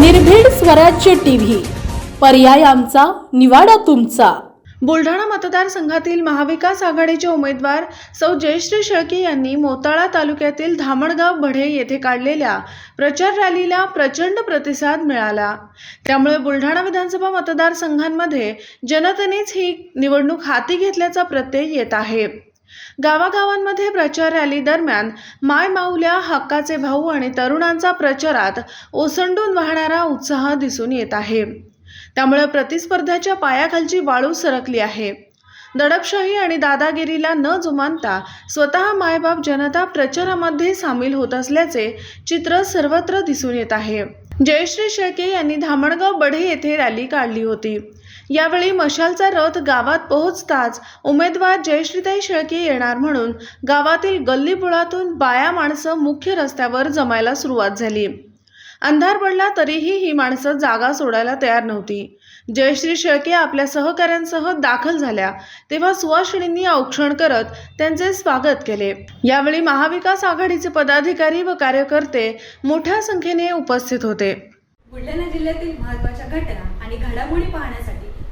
निर्भीड स्वराज्य टीव्ही. पर्याय आमचा निवाडा तुमचा. बुलढाणा मतदारसंघातील महाविकास आघाडीचे उमेदवार सौ जयश्री शेळके यांनी मोताळा तालुक्यातील धामणगाव भडे येथे काढलेल्या प्रचार रॅलीला प्रचंड प्रतिसाद मिळाला. त्यामुळे बुलढाणा विधानसभा मतदारसंघांमध्ये जनतेनेच ही निवडणूक हाती घेतल्याचा प्रत्यय येत आहे. गावागावांमध्ये प्रचार रॅली दरम्यान माय माऊल्या हक्काचे भाऊ आणि तरुणांचा प्रचारात ओसंडून वाहणारा उत्साह दिसून येत आहे. त्यामुळे प्रतिस्पर्ध्याच्या पायाखालची वाळू सरकली आहे. दडपशाही आणि दादागिरीला न जुमानता स्वतः मायबाप जनता प्रचारामध्ये सामील होत असल्याचे चित्र सर्वत्र दिसून येत आहे. जयश्री शेळके यांनी धामणगाव बढे येथे रॅली काढली होती. यावेळी मशालचा रथ गावात पोहोचताच उमेदवार जयश्रीताई शेळके येणार म्हणून गावातील गल्लीबुळातून बाया माणसं मुख्य रस्त्यावर जमायला सुरुवात झाली. अंधार पडला तरीही ही माणसं जागा सोडायला तयार नव्हती. जयश्री शेळके आपल्या सहकाऱ्यांसह दाखल झाल्या. तेव्हा सुवासिनींनी औक्षण करत त्यांचे स्वागत केले. यावेळी महाविकास आघाडीचे पदाधिकारी व कार्यकर्ते मोठ्या संख्येने उपस्थित होते. बुलढाणा जिल्ह्यातील महत्त्वाच्या घटना आणि घडामोडी पाहण्यासाठी